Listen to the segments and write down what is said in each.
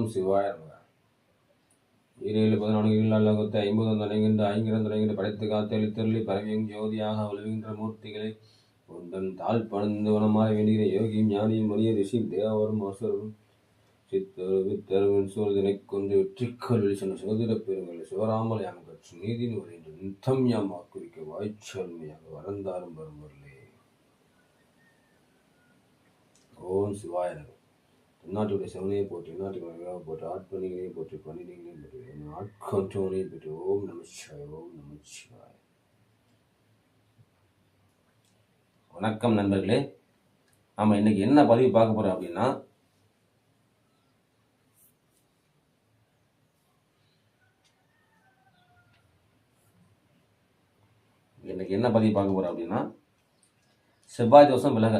ஓம் சிவாய நமக ஈரேழு பதினான்கு இல்லகத்தை ஐம்பது தலைகின்ற ஐங்கிரம் தலைகின்ற படைத்து காத்தெளி தெருளி பரவியும் ஜோதியாக ஒழுகின்ற மூர்த்திகளை உந்தன் தாழ் பணிந்து வனமாற வேண்டுகிற யோகியும் ஞானியும் மணிய ரிஷி தேவரும் அசுரரும் சித்தரு சூழ்நிலை கொண்டு வெற்றிக்கல் சென்ற சோதிட பெருங்கள் சிவராமல் யாம் கற்று நீதின் வருகின்ற நித்தம் யாம் வாக்குவிக்க வாய்ச்சொன்மையாக வரந்தாரும் வருமர்களே ஓம் சிவாய நமக தென்னாட்டுடைய போட்டு போற்றி போட்டு ஆட்பணிகளையும் போட்டு பணிகளையும் போட்டு என் ஆட்கொற்றவனையும் போட்டு ஓம் நமச்சிவாய் ஓம் நமச்சிவாய் வணக்கம் நண்பர்களே நம்ம இன்னைக்கு என்ன பதிவு பார்க்க போறோம் அப்படின்னா இன்னைக்கு என்ன பதிவு பார்க்க போறோம் அப்படின்னா செவ்வாய் தோசம் விலக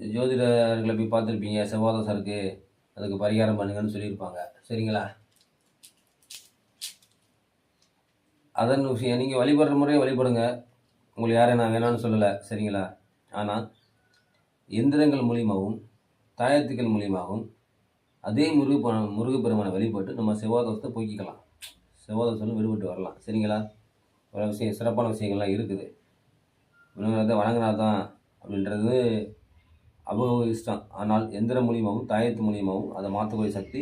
ஜோதிடர்களை போய் பார்த்துருப்பீங்க செவ்வாய் இருக்குது அதுக்கு பரிகாரம் பண்ணுங்கன்னு சொல்லியிருப்பாங்க. சரிங்களா? அதன் விஷயம் நீங்கள் வழிபடுற முறையை வழிபடுங்க. உங்களுக்கு யாரையும் நான் வேணாம்னு சொல்லலை சரிங்களா? ஆனால் எந்திரங்கள் மூலியமாகவும் தாயத்துக்கள் மூலியமாகவும் அதே முருக முருகப்பெருமானை வழிபட்டு நம்ம செவ்வாதோஷத்தை போக்கிக்கலாம். செவ்வாய் விடுபட்டு வரலாம் சரிங்களா? பல விஷயம் சிறப்பான விஷயங்கள்லாம் இருக்குது. முருகனை வணங்கினா தான் அப்படின்றது அவங்க இஷ்டம் ஆனால் எந்திரம் மூலியமாகவும் தாயத்து மூலியமாகவும் அதை மாற்றக்கூடிய சக்தி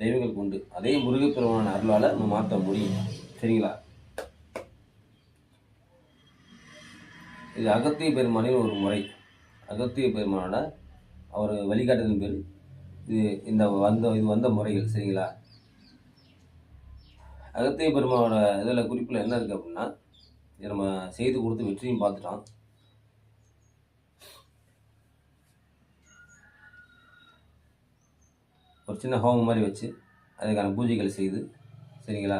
தெய்வங்களுக்கு உண்டு. அதே முருகப்பெருமான அருளால் நம்ம மாற்ற முடியும். சரிங்களா? இது அகத்திய பெருமானின் ஒரு முறை. அகத்திய பெருமானோட அவர் வழிகாட்டுதலின் பேர் இது இந்த வந்த இது வந்த முறைகள். சரிங்களா? அகத்திய பெருமானோட இதில் குறிப்பில் என்ன இருக்குது அப்படின்னா இதை நம்ம செய்து கொடுத்து வெற்றியும் பார்த்துட்டோம். ஒரு சின்ன ஹோமம் மாதிரி வச்சு அதுக்கான பூஜைகள் செய்து சரிங்களா?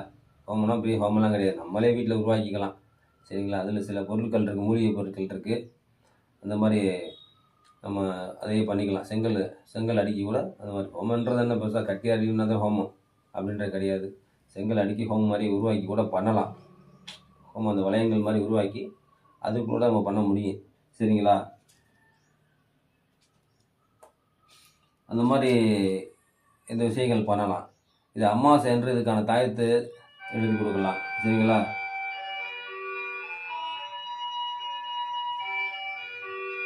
ஹோமம்னா பெரிய ஹோமெல்லாம் கிடையாது. நம்மளே வீட்டில் உருவாக்கிக்கலாம். சரிங்களா? அதில் சில பொருட்கள் இருக்குது மூலிகை பொருட்கள் இருக்குது அந்த மாதிரி நம்ம அதையே பண்ணிக்கலாம். செங்கல் செங்கல் அடுக்கி கூட அந்த மாதிரி. ஹோமன்றது என்ன பெருசாக கட்டி அடிக்கணும்னா தான் ஹோமம் அப்படின்றது கிடையாது. செங்கல் அடுக்கி ஹோமம் மாதிரி உருவாக்கி கூட பண்ணலாம். ஹோமம் அந்த வளையங்கள் மாதிரி உருவாக்கி அது கூட நம்ம பண்ண முடியும். சரிங்களா? அந்த மாதிரி இந்த விஷயங்கள் பண்ணலாம். இது அமாவாசை என்று இதுக்கான தாயத்து எழுதி கொடுக்கலாம். சரிங்களா?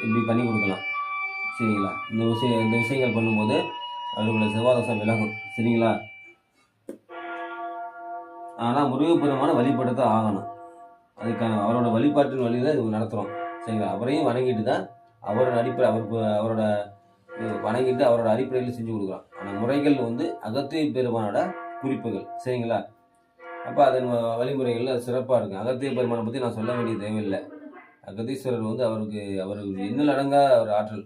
இப்படி பண்ணி கொடுக்கலாம். சரிங்களா? இந்த விஷயம் இந்த விஷயங்கள் பண்ணும்போது அவர்களுடைய செவ்வாதசம் விலகும். சரிங்களா? ஆனால் முருகப்பெருமான வழிபடுத்த ஆகணும். அதுக்கான அவரோட வழிபாட்டின் வழியில் இது நடத்துகிறோம் சரிங்களா? அவரையும் வணங்கிட்டு தான் அவரோட அடிப்படை அவர் அவரோட வணங்கிட்டு அவரோட அடிப்படையில் செஞ்சு கொடுக்குறோம். ஆனால் முறைகள் வந்து அகத்திய பெருமானோட குறிப்புகள் சரிங்களா? அப்போ அதன் வழிமுறைகளில் சிறப்பாக இருக்கும். அகத்திய பெருமானை பற்றி நான் சொல்ல வேண்டிய தேவையில்லை. அகதீஸ்வரர் வந்து அவருக்கு அவருக்கு எண்ணில் அடங்கா ஒரு ஆற்றல்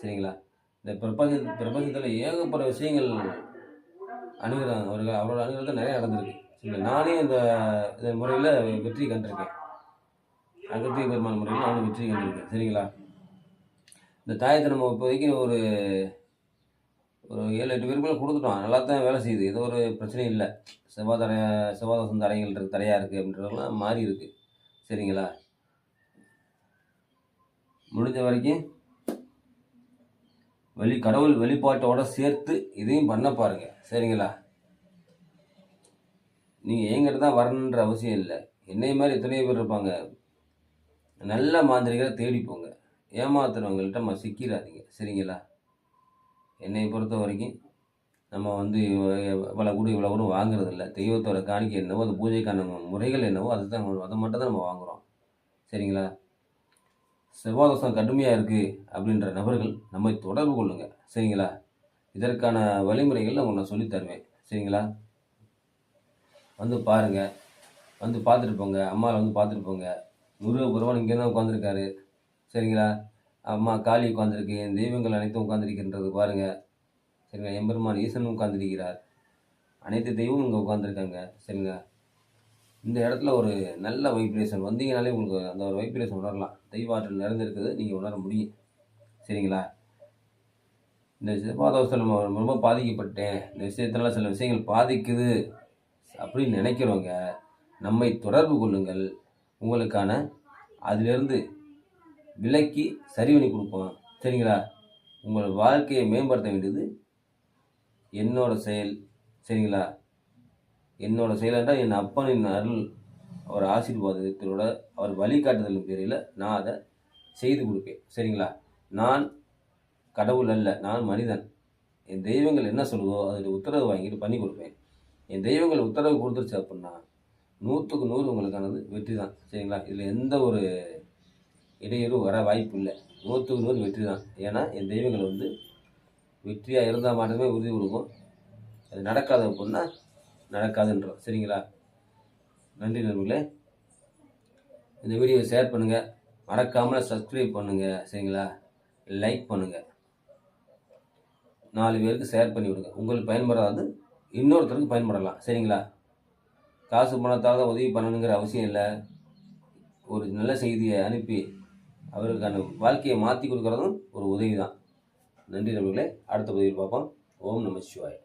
சரிங்களா? இந்த பிரபஞ்ச பிரபஞ்சத்தில் ஏகப்பட்ட விஷயங்கள் அணுகிறாங்க. அவர்கள் அவரோட அணுகிறது நிறைய நடந்திருக்கு. சரிங்களா? நானே இந்த இந்த முறையில் வெற்றி கண்டிருக்கேன். அகத்திய பெருமான முறையில் நானும் வெற்றி கண்டிருக்கேன் சரிங்களா? இந்த தாயத்தை நம்ம இப்போதைக்கு ஒரு ஒரு ஏழு எட்டு பேருக்குள்ள கொடுத்துட்டோம். நல்லா தான் வேலை செய்யுது. எதோ ஒரு பிரச்சனையும் இல்லை. செவ்வாய் தடை செவ்வாதோஷம் தடைகள் இருக்கு தடையாக இருக்குது அப்படின்றதெல்லாம் மாறி இருக்கு. சரிங்களா? முடிஞ்ச வரைக்கும் வெளி கடவுள் வெளிப்பாட்டோடு சேர்த்து இதையும் பண்ண பாருங்கள் சரிங்களா? நீங்கள் எங்கிட்ட தான் வரணுன்ற அவசியம் இல்லை. என்னை மாதிரி எத்தனையோ பேர் இருப்பாங்க. நல்ல மாந்திரிகளை தேடி போங்க. ஏமாத்துறவங்கள்ட்ட நம்ம சிக்கிறாதீங்க. சரிங்களா? என்னை பொறுத்த வரைக்கும் நம்ம வந்து இவ்வளோ கூட இவ்வளோ கூட வாங்குறது இல்லை தெய்வத்தோட காணிக்கை என்னவோ அது பூஜைக்கான முறைகள் என்னவோ அதுதான் அதை மட்டும் தான் நம்ம வாங்குகிறோம் சரிங்களா? செவ்வாதோஷம் கடுமையாக இருக்குது அப்படின்ற நபர்கள் நம்மை தொடர்பு கொள்ளுங்கள் சரிங்களா? இதற்கான வழிமுறைகள் நான் உன்னை சொல்லித் தருவேன். சரிங்களா? வந்து பாருங்க. வந்து பார்த்துட்டு போங்க. அம்மாவை வந்து பார்த்துட்டு போங்க. முருகபுரவன் இங்கே தான் உட்காந்துருக்காரு சரிங்களா? அம்மா காளி உட்காந்துருக்கு என் தெய்வங்கள் அனைத்தும் உட்காந்துருக்கின்றது பாருங்கள் சரிங்களா? எம்பெருமான் ஈசனும் உட்காந்துருக்கிறார் அனைத்து தெய்வமும் இங்கே உட்காந்துருக்காங்க சரிங்களா? இந்த இடத்துல ஒரு நல்ல வைப்ரேஷன் வந்தீங்கனாலே உங்களுக்கு அந்த ஒரு வைப்ரேஷன் உணரலாம். தெய்வ ஆற்றல் நிறைந்திருக்குது. நீங்கள் உணர முடியும். சரிங்களா? இந்த செவ்வாதோஷத்தில் ரொம்ப பாதிக்கப்பட்டேன். இந்த விஷயத்தெல்லாம் சில விஷயங்கள் பாதிக்குது அப்படின்னு நினைக்கிறவங்க நம்மை தொடர்பு கொள்ளுங்கள். உங்களுக்கான அதிலிருந்து விலக்கி சரி பண்ணி கொடுப்போம் சரிங்களா? உங்கள் வாழ்க்கையை மேம்படுத்த வேண்டியது என்னோட செயல். சரிங்களா? என்னோட செயல் என் அப்பனின் அருள். அவர் ஆசீர்வாதத்தோட அவர் வழிகாட்டுதலின் பேரில் நான் அதை செய்து கொடுப்பேன். சரிங்களா? நான் கடவுள் அல்ல நான் மனிதன். என் தெய்வங்கள் என்ன சொல்லுதோ அதில் உத்தரவு வாங்கிட்டு பண்ணி கொடுப்பேன். என் தெய்வங்கள் உத்தரவு கொடுத்துருச்சு அப்படின்னா நூற்றுக்கு நூறு உங்களுக்கானது வெற்றி தான் சரிங்களா? இதில் எந்த ஒரு இடையூறு வர வாய்ப்பு இல்லை நூற்றுக்கு நூறு வெற்றி தான் ஏன்னா என் தெய்வங்கள் வந்து வெற்றியாக இருந்தால் மட்டுமே உறுதி கொடுக்கும். அது நடக்காத அப்படின்னா நடக்காதுன்றோம் சரிங்களா? நன்றி நண்பர்களே. இந்த வீடியோவை ஷேர் பண்ணுங்கள் மறக்காமல் சப்ஸ்கிரைப் பண்ணுங்கள் சரிங்களா? லைக் பண்ணுங்கள் நாலு பேருக்கு ஷேர் பண்ணி விடுங்க. உங்களுக்கு பயன்படாது இன்னொருத்தருக்கு பயன்படலாம். சரிங்களா? காசு பணத்தால் தான் உதவி பண்ணணுங்கிற அவசியம் இல்லை. ஒரு நல்ல செய்தியை அனுப்பி அவருக்கான வாழ்க்கையை மாற்றி கொடுக்குறதும் ஒரு உதவி தான் நன்றி நண்பர்களே அடுத்த பதிவில் பார்ப்போம். ஓம் நம சிவாய்.